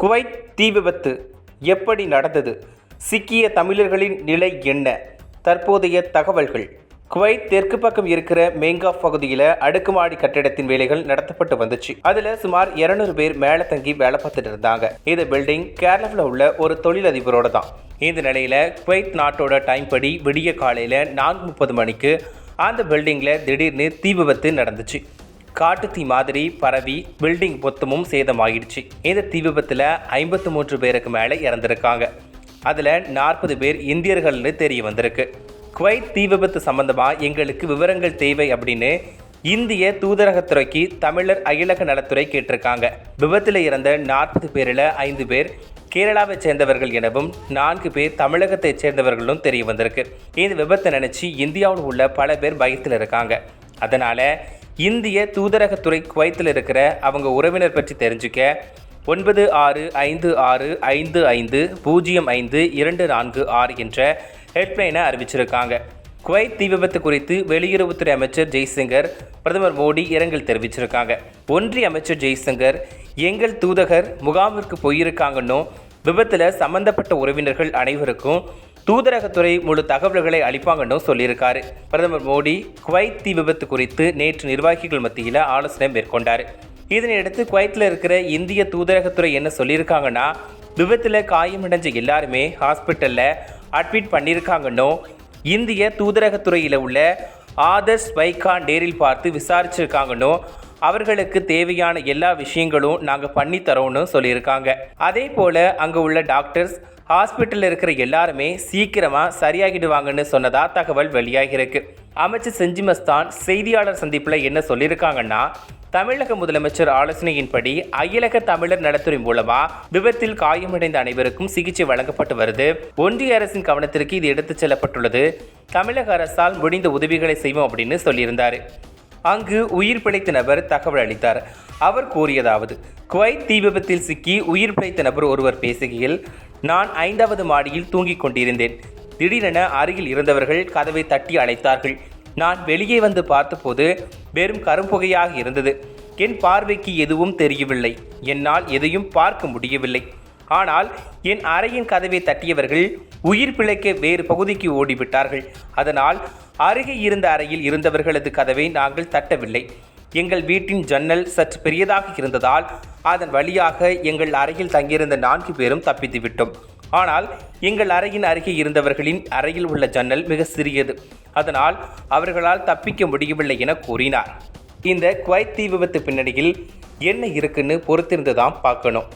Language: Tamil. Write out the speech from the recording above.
குவைத் தீ விபத்து எப்படி நடந்தது? சிக்கிய தமிழர்களின் நிலை என்ன? தற்போதைய தகவல்கள். குவைத் தெற்கு பக்கம் இருக்கிற மேங்கா பகுதியில் அடுக்குமாடி கட்டிடத்தின் வேலைகள் நடத்தப்பட்டு வந்துச்சு. அதுல சுமார் 200 பேர் மேலே தங்கி வேலை பார்த்துட்டு இருந்தாங்க. இந்த பில்டிங் கேரளாவில் உள்ள ஒரு தொழிலதிபரோட தான். இந்த நிலையில குவைத் நாட்டோட டைம் படி விடிய காலையில நான்கு முப்பது மணிக்கு அந்த பில்டிங்கில் திடீர்னு தீ விபத்து நடந்துச்சு. காட்டுத்தீ மாதிரி பரவி பில்டிங் மொத்தமும் சேதமாகிடுச்சு இந்த தீ விபத்தில் ஐம்பத்து மூன்று பேருக்கு மேலே இறந்துருக்காங்க. அதில் நாற்பது பேர் இந்தியர்கள்னு தெரிய வந்திருக்கு. குவைத் தீ விபத்து சம்பந்தமாக எங்களுக்கு விவரங்கள் தேவை அப்படின்னு இந்திய தூதரகத்துறைக்கு தமிழர் அகிலக நலத்துறை கேட்டிருக்காங்க. விபத்தில் இறந்த நாற்பது பேரில் ஐந்து பேர் கேரளாவை சேர்ந்தவர்கள் எனவும் நான்கு பேர் தமிழகத்தைச் சேர்ந்தவர்களும் தெரிய வந்திருக்கு. இந்த விபத்தை நினச்சி இந்தியாவில் உள்ள பல பேர் பயத்தில் இருக்காங்க. அதனால் இந்திய தூதரகத்துறை குவைத்தில் இருக்கிற அவங்க உறவினர் பற்றி தெரிஞ்சுக்க. ஒன்பது ஆறு ஐந்து ஆறு ஐந்து ஐந்து பூஜ்ஜியம் ஐந்து இரண்டு நான்கு ஆறு என்ற ஹெல்ப்லைனை அறிவிச்சிருக்காங்க. குவைத் தீ விபத்து குறித்து வெளியுறவுத்துறை அமைச்சர் ஜெய்சங்கர் பிரதமர் மோடி இரங்கல் தெரிவிச்சிருக்காங்க. ஒன்றிய அமைச்சர் ஜெய்சங்கர் எங்கள் தூதகர் முகாமிற்கு போயிருக்காங்கன்னும் விபத்தில் சம்பந்தப்பட்ட உறவினர்கள் அனைவருக்கும் தூதரகத்துறை முழு தகவல்களை அளிப்பாங்கன்னு சொல்லியிருக்காரு. பிரதமர் மோடி குவைத் தீ விபத்து குறித்து நேற்று நிர்வாகிகள் மத்தியில் ஆலோசனை மேற்கொண்டார். இதனையடுத்து குவைத்தில் இருக்கிற இந்திய தூதரகத்துறை என்ன சொல்லியிருக்காங்கன்னா விபத்தில் காயமடைஞ்ச எல்லாருமே ஹாஸ்பிட்டலில் அட்மிட் பண்ணியிருக்காங்கன்னும் இந்திய தூதரகத்துறையில் உள்ள ஆதர்ஷ் வைகான் நேரில் பார்த்து விசாரிச்சிருக்காங்கன்னும் அவர்களுக்கு தேவையான எல்லா விஷயங்களும் நாங்கள் பண்ணி தரோம்னு சொல்லியிருக்காங்க. அதே போல் அங்கே உள்ள டாக்டர்ஸ் ஹாஸ்பிட்டலில் இருக்கிற எல்லாருமே சீக்கிரமாக சரியாகிடுவாங்கன்னு சொன்னதா தகவல் வெளியாகிருக்கு அமைச்சர் செஞ்சி மஸ்தான் செய்தியாளர் சந்திப்பில் என்ன சொல்லியிருக்காங்கன்னா தமிழக முதலமைச்சர் ஆலோசனையின்படி அகிலக தமிழர் நலத்துறை மூலமா விபத்தில் காயமடைந்த அனைவருக்கும் சிகிச்சை வழங்கப்பட்டு வருது. ஒன்றிய அரசின் கவனத்திற்கு இது எடுத்துச் செல்லப்பட்டுள்ளது. தமிழக அரசால் முடிந்த உதவிகளை செய்வோம் அப்படின்னு சொல்லியிருந்தாரு. அங்கு உயிர் பிழைத்த நபர் தகவல் அளித்தார். அவர் கூறியதாவது குவைத் தீ விபத்தில் சிக்கி உயிர் பிழைத்த நபர் ஒருவர் பேசுகையில் நான் ஐந்தாவது மாடியில் தூங்கிக் கொண்டிருந்தேன். திடீரென அருகில் இருந்தவர்கள் கதவை தட்டி அழைத்தார்கள் நான் வெளியே வந்து பார்த்தபோது வெறும் கரும்புகையாக இருந்தது. என் பார்வைக்கு எதுவும் தெரியவில்லை. என்னால் எதையும் பார்க்க முடியவில்லை. ஆனால் என் அறையின் கதவை தட்டியவர்கள் உயிர் பிழைக்க வேறு பகுதிக்கு ஓடிவிட்டார்கள். அதனால் அருகே இருந்த அறையில் இருந்தவர்களது கதவை நாங்கள் தட்டவில்லை. எங்கள் வீட்டின் ஜன்னல் சற்று பெரியதாக இருந்ததால் அதன் வழியாக எங்கள் அறையில் தங்கியிருந்த நான்கு பேரும் தப்பித்து விட்டோம் ஆனால் எங்கள் அறையின் அருகே இருந்தவர்களின் அறையில் உள்ள ஜன்னல் மிக சிறியது. அதனால் அவர்களால் தப்பிக்க முடியவில்லை என கூறினார். இந்த குவைத் தீ விபத்து பின்னணியில் என்ன இருக்குன்னு பொறுத்திருந்து தான் பார்க்கணும்.